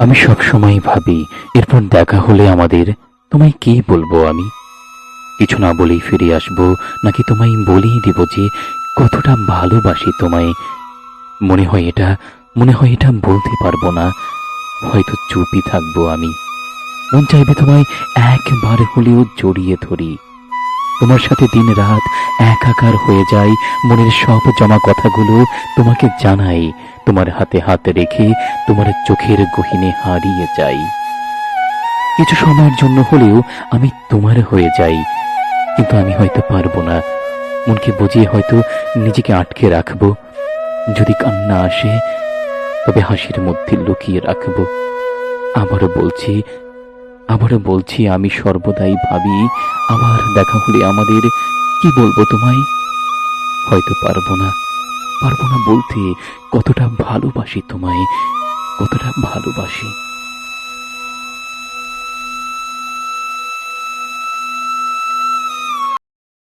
আমি সব সময় ভাবি, এরপর দেখা হলে আমাদের, তোমায় কি বলব আমি? কিছু না বলেই ফিরে আসব, নাকি তোমায় বলেই দিব যে, কতটা ভালোবাসি তোমায়? মনে হয় এটা, মনে হয় এটা বলতে পারব না, হয়তো চুপই থাকব আমি। মন চাইবে তোমায় একবার হলেও জড়িয়ে ধরি। তোমার সাথে দিন রাত একাকার হয়ে যায় মনের সব জমা কথাগুলো তোমাকে জানাই। তোমার হাতে হাত রেখে তোমার চোখের গহিনে হারিয়ে যাই। কিছু সময়ের জন্য হলেও আমি তোমার হয়ে যাই। কিন্তু আমি হয়তো পারব না। মনকে বুঝিয়ে হয়তো নিজেকে আটকে রাখব। যদি কান্না আসে, তবে হাসির মধ্যে লুকিয়ে রাখব। আবারও বলছি আবারও বলছি, আমি সর্বদাই ভাবি, আবার দেখা হলে আমাদের কি বলব তোমায়? হয়তো পারব না। পারব না বলতে কতটা ভালোবাসি তোমায়, কতটা ভালোবাসি।